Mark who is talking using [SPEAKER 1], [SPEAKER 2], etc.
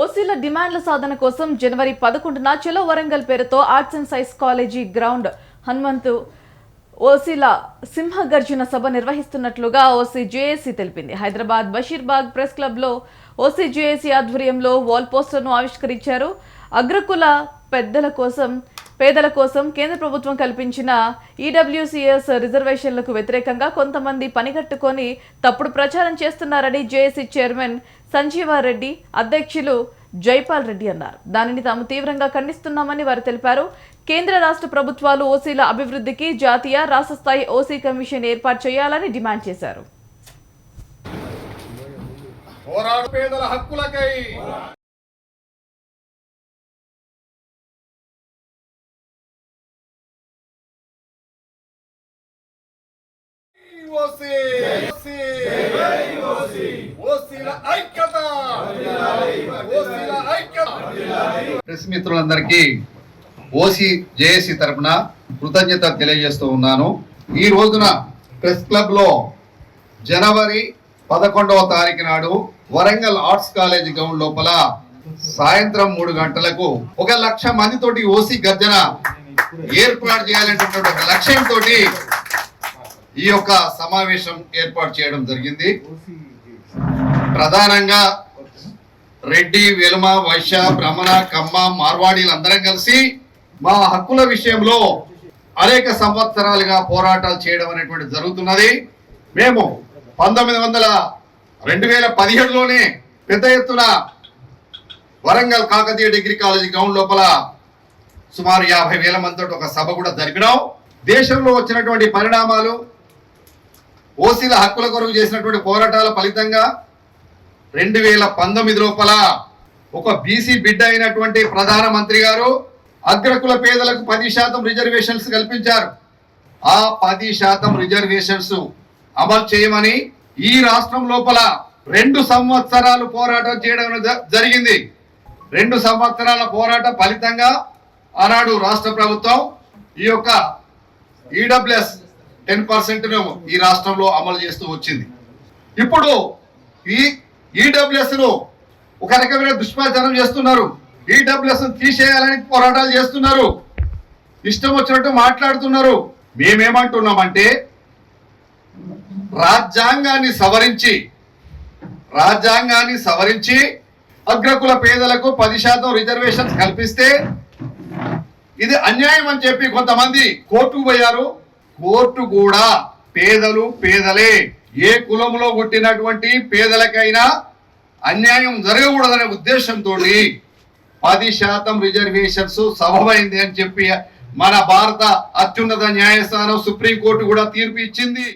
[SPEAKER 1] ఓసీల డిమాండ్ల సాధన కోసం జనవరి పదకొండున చలో వరంగల్ పేరుతో arts and science college ground Hanumanthu ఓసీల సింహగర్జున సభ నిర్వహిస్తున్నట్లుగా ఓసీ జేఏసీ తెలిపింది. హైదరాబాద్ బషీర్బాగ్ ప్రెస్ క్లబ్లో ఓసీ జేఏసీ ఆధ్వర్యంలో వాల్ పోస్టర్ను ఆవిష్కరించారు. అగ్రకుల పెద్దల కోసం పేదల కోసం కేంద్ర ప్రభుత్వం కల్పించిన ఈడబ్ల్యూసీఎస్ రిజర్వేషన్లకు వ్యతిరేకంగా కొంతమంది పనిగట్టుకొని తప్పుడు ప్రచారం చేస్తున్నారని జేఏసీ చైర్మన్ సంజీవారెడ్డి అధ్యక్షులు జైపాల్ రెడ్డి అన్నారు. దానిని తాము తీవ్రంగా ఖండిస్తున్నామని వారు తెలిపారు. కేంద్ర రాష్ట్ర ప్రభుత్వాలు ఓసీల అభివృద్ధికి జాతీయ రాష్ట్ర స్థాయి ఓసీ కమిషన్ ఏర్పాటు చేయాలని డిమాండ్ చేశారు.
[SPEAKER 2] ఓసీ ఓసీ ఓసీల ఐక్యత. ఐక్యత.
[SPEAKER 3] ప్రెస్ మిత్రులందరికీ ఓసి జేఏసీ తరపున కృతజ్ఞత తెలియజేస్తూ ఉన్నాను. ఈ రోజున ప్రెస్ క్లబ్లో జనవరి పదకొండవ తారీఖు నాడు వరంగల్ ఆర్ట్స్ కాలేజ్ గ్రౌండ్ లోపల సాయంత్రం మూడు గంటలకు ఒక లక్ష మందితోటి ఓసీ గర్జన ఏర్పాటు చేయాలనేటువంటి ఒక లక్ష్యంతో ఈ యొక్క సమావేశం ఏర్పాటు చేయడం జరిగింది. ప్రధానంగా రెడ్డి వెలుమ వైశ్య బ్రహ్మణ కమ్మ మార్వాడీలు అందరం కలిసి మా హక్కుల విషయంలో అనేక సంవత్సరాలుగా పోరాటాలు చేయడం అనేటువంటి జరుగుతున్నది. మేము పంతొమ్మిది వందల రెండు వేల పదిహేడులోనే పెద్ద ఎత్తున Warangal Kakatiya degree college ground లోపల సుమారు యాభై వేల మందితో ఒక సభ కూడా జరిపినాం. దేశంలో వచ్చినటువంటి పరిణామాలు ఓసీల హక్కుల కొరకు చేసినటువంటి పోరాటాల ఫలితంగా రెండు వేల పంతొమ్మిది లోపల ఒక బీసీ బిడ్డ అయినటువంటి ప్రధానమంత్రి గారు అగ్రకుల పేదలకు పది శాతం రిజర్వేషన్స్ కల్పించారు. ఆ పది శాతం రిజర్వేషన్స్ అమలు చేయమని ఈ రాష్ట్రం లోపల రెండు సంవత్సరాలు పోరాటం చేయడం జ- జరిగింది. రెండు సంవత్సరాల పోరాట ఫలితంగా ఆనాడు రాష్ట్ర ప్రభుత్వం ఈ యొక్క ఈడబ్ల్యూఎస్ టెన్ పర్సెంట్ ఈ రాష్ట్రంలో అమలు చేస్తూ వచ్చింది. ఇప్పుడు ఈ ఈడబ్ల్యూఎస్ను ఒక రకమైన దుష్ప్రచారం చేస్తున్నారు. ఈడబ్ల్యూఎస్ తీసేయాలని పోరాటాలు చేస్తున్నారు. ఇష్టం వచ్చినట్టు మాట్లాడుతున్నారు. మేమేమంటున్నామంటే రాజ్యాంగాన్ని సవరించి రాజ్యాంగాన్ని సవరించి అగ్రకుల పేదలకు పది శాతం రిజర్వేషన్స్ కల్పిస్తే ఇది అన్యాయం అని చెప్పి కొంతమంది కోర్టుకు పోయారు. కోర్టు కూడా పేదలు పేదలే. ఏ కులంలో కొట్టినటువంటి పేదలకైనా అన్యాయం జరగకూడదనే ఉద్దేశంతో పది శాతం రిజర్వేషన్స్ సభమైంది అని చెప్పి మన భారత అత్యున్నత న్యాయస్థానం సుప్రీంకోర్టు కూడా తీర్పు ఇచ్చింది.